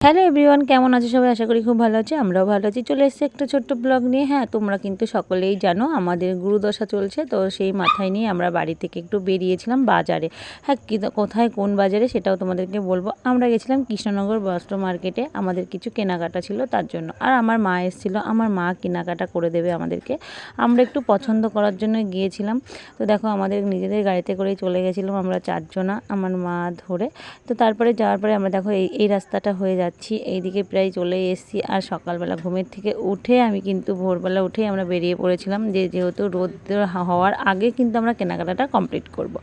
Hello everyone, কেমন আছে সবাই? আশা করি খুব ভালো আছে, আমরাও ভালো আছি। চলে এসেছি একটা ছোট্ট ব্লগ নিয়ে। হ্যাঁ তোমরা কিন্তু সকলেই জানো, আমাদের গুরুদশা চলছে, তো সেই মাথায় নিয়ে আমরা বাড়ি থেকে একটু বেরিয়েছিলাম বাজারে। হ্যাঁ কোথায়, কোন বাজারে সেটাও তোমাদেরকে বলব। আমরা গেছিলাম কৃষ্ণনগর বস্ত্র মার্কেটে, আমাদের কিছু কেনাকাটা ছিল তার জন্য। আর আমার মা এসেছিল, আমার মা কেনাকাটা করে দেবে আমাদেরকে। আমরা একটু পছন্দ করার জন্য গিয়েছিলাম। তো দেখো, আমাদের নিজেদের গাড়িতে করেই চলে গেছিলাম আমরা চারজনা, আমার মা ধরে। তো তারপরে যাওয়ার পরে আমরা দেখো, এই এই রাস্তাটা হয়ে যাচ্ছি। এইদিকে প্রায় চলে এসেছি। আর সকালবেলা ঘুমের থেকে উঠে আমি কিন্তু ভোরবেলা উঠেই আমরা বেরিয়ে পড়েছিলাম যে যেহেতু রোদ হওয়ার আগে কিন্তু আমরা কেনাকাটাটা কমপ্লিট করব।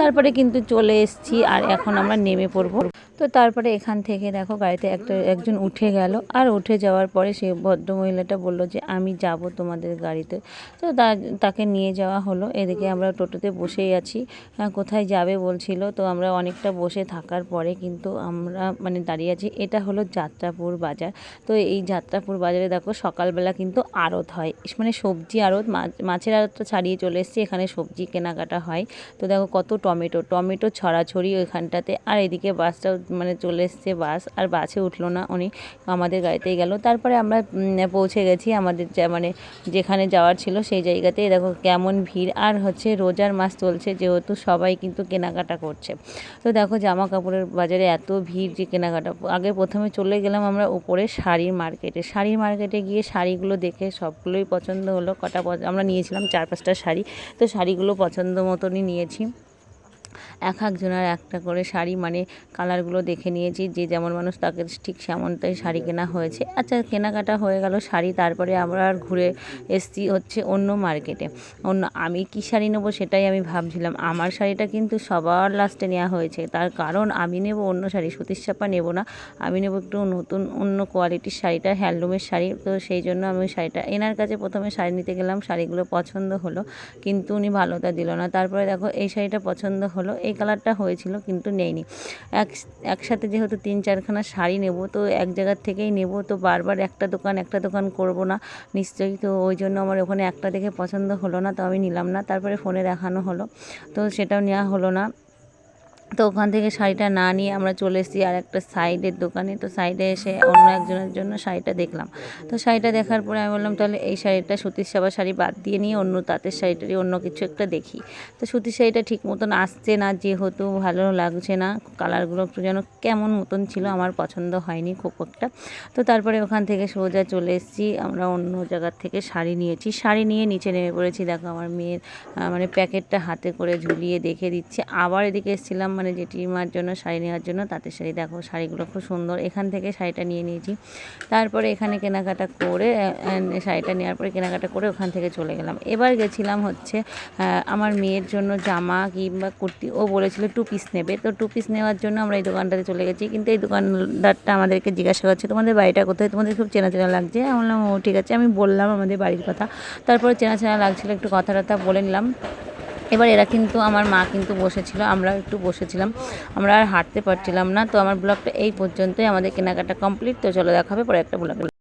তারপরে কিন্তু চলে এসেছি আর এখন আমরা নেমে পড়ব। তো তারপরে এখান থেকে দেখো গাড়িতে একটা একজন উঠে গেল। আর উঠে যাওয়ার পরে সে ভদ্রমহিলাটা বলল যে আমি যাব তোমাদের গাড়িতে। তো তাকে নিয়ে যাওয়া হলো। এদিকে আমরা টোটোতে বসেই আছি। হ্যাঁ, কোথায় যাবে? বলছিল। তো আমরা অনেকটা বসে থাকার পরে কিন্তু আমরা মানে দাঁড়িয়ে আছি। এটা হলো যাত্রাপুর বাজার। তো এই যাত্রাপুর বাজারে দেখো সকালবেলা কিন্তু আড়ত হয়। মানে সবজি আড়ত মাছের আড়তটা ছাড়িয়ে চলে এসেছি, এখানে সবজি কেনাকাটা হয়। তো দেখো কত টমেটো টমেটো ছড়াছড়ি ওইখানটাতে, আর এদিকে বাসটাও মানে চলে এসছে বাস, আর বাসে উঠল না উনি, আমাদের গাড়িতেই গেল। তারপরে আমরা পৌঁছে গেছি আমাদের মানে যেখানে যাওয়ার ছিল সেই জায়গাতেই। দেখো কেমন ভিড়, আর হচ্ছে রোজার মাস চলছে যেহেতু সবাই কিন্তু কেনাকাটা করছে। তো দেখো জামা কাপড়ের বাজারে এত ভিড় যে কেনাকাটা, আগে প্রথমে চলে গেলাম আমরা উপরে শাড়ির মার্কেটে। শাড়ির মার্কেটে গিয়ে শাড়িগুলো দেখে সবগুলোই পছন্দ হলো। কটা আমরা নিয়েছিলাম চার পাঁচটা শাড়ি। তো শাড়িগুলো পছন্দ মতনই নিয়েছি। এক একজনের একটা করে শাড়ি মানে কালারগুলো দেখে নিয়েছি। যে যেমন মানুষ তাকে ঠিক সেমনটাই শাড়ি কেনা হয়েছে। আচ্ছা কেনাকাটা হয়ে গেল শাড়ি, তারপরে আমরা আর ঘুরে এসছি হচ্ছে অন্য মার্কেটে। অন্য, আমি কী শাড়ি নেব সেটাই আমি ভাবছিলাম। আমার শাড়িটা কিন্তু সবার লাস্টে নেওয়া হয়েছে। তার কারণ আমি নেব অন্য শাড়ি সুতির চাপা নেব না। আমি নেব একটু নতুন, অন্য কোয়ালিটির শাড়িটা, হ্যান্ডলুমের শাড়ি। তো সেই জন্য আমি শাড়িটা, এনার কাছে প্রথমে শাড়ি নিতে গেলাম, শাড়িগুলো পছন্দ হলো। কিন্তু উনি ভালোটা দিল না। তারপরে দেখো, এই শাড়িটা পছন্দ হলো, এই কালারটা হয়েছিল কিন্তু নেইনি। এক, একসাথে যেহেতু তিন চারখানা শাড়ি নেব, তো এক জায়গার থেকেই নেব, তো বারবার একটা দোকান একটা দোকান করব না। নিশ্চয়ই তো ওই জন্য আমার ওখানে একটা দেখে পছন্দ হলো না, তো আমি নিলাম না। তারপরে ফোনে দেখানো হলো, তো সেটাও নেওয়া হলো না। তো ওখান থেকে শাড়িটা না নিয়ে আমরা চলে এসেছি আর একটা সাইডের দোকানে। তো সাইডে এসে অন্য একজনের জন্য শাড়িটা দেখলাম। তো শাড়িটা দেখার পরে আমি বললাম, তাহলে এই শাড়িটা সুতির সাবা শাড়ি বাদ দিয়ে নিয়ে অন্য তাঁতের শাড়িটারই অন্য কিছু একটা দেখি। তো সুতির শাড়িটা ঠিক মতন আসছে না, যেহেতু ভালো লাগছে না। কালারগুলো একটু যেন কেমন মতন ছিল আমার পছন্দ হয়নি খুব একটা। তো তারপরে ওখান থেকে সোজা চলে এসেছি। আমরা অন্য জায়গার থেকে শাড়ি নিয়েছি। শাড়ি নিয়ে নিচে নেমে পড়েছি। দেখো আমার মেয়ের মানে প্যাকেটটা হাতে করে ঝুলিয়ে দেখে দিচ্ছে। আবার এদিকে এসেছিলাম মানে জেঠিমার জন্য, শাড়ি নেওয়ার জন্য, তাঁতের শাড়ি। দেখো, শাড়িগুলো খুব সুন্দর। এখান থেকে শাড়িটা নিয়ে নিয়েছি। তারপরে এখানে কেনাকাটা করে শাড়িটা নেওয়ার পরে কেনাকাটা করে ওখান থেকে চলে গেলাম। এবার গেছিলাম হচ্ছে আমার মেয়ের জন্য জামা কিংবা কুর্তি। ও বলেছিল টু পিস নেবে। তো টু পিস নেওয়ার জন্য আমরা এই দোকানটাতে চলে গেছি। কিন্তু এই দোকানদারটা আমাদেরকে জিজ্ঞাসা করছে, তোমাদের বাড়িটা কোথায়? তোমাদের খুব চেনা চেনা লাগছে? আমি বললাম, ও, ঠিক আছে। আমি বললাম আমাদের বাড়ির কথা। তারপরে চেনা চেনা লাগছিল, একটু কথা টথা বলে নিলাম। এবার এরা কিন্তু, আমার মা কিন্তু বসেছিল, আমরাও একটু বসেছিলাম। আমরা আর হাঁটতে পারছিলাম না, তো আমার ব্লগটা এই পর্যন্তই। আমাদের কেনাকাটা কমপ্লিট তো চলো দেখাবে পরে একটা ব্লগ।